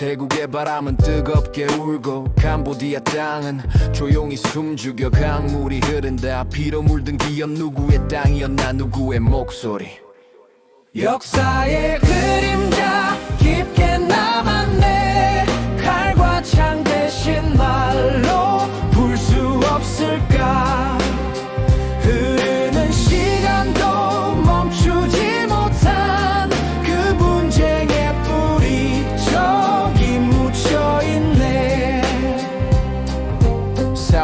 태국의 바람은 뜨겁게 울고 캄보디아 땅은 조용히 숨죽여 강물이 흐른다. 피로 물든 기억 누구의 땅이었나 누구의 목소리. 역사의 그림자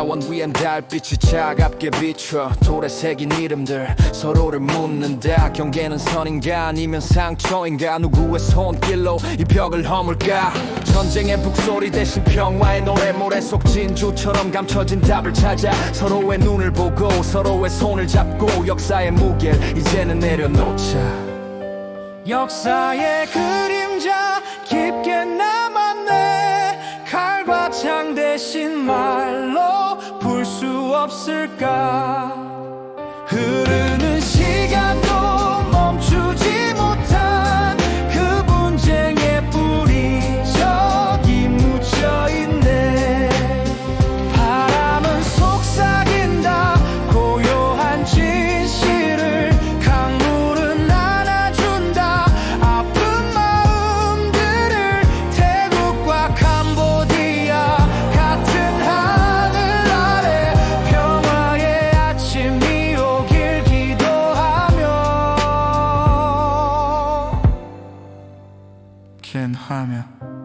사원 위엔 달빛이 차갑게 비춰 돌에 새긴 이름들 서로를 묻는다. 경계는 선인가 아니면 상처인가? 누구의 손길로 이 벽을 허물까? 전쟁의 북소리 대신 평화의 노래 모래 속 진주처럼 감춰진 답을 찾아 서로의 눈을 보고 서로의 손을 잡고 역사의 무게를 이제는 내려놓자. 역사의 그림 대신 말로 풀수 없을까 긴 화면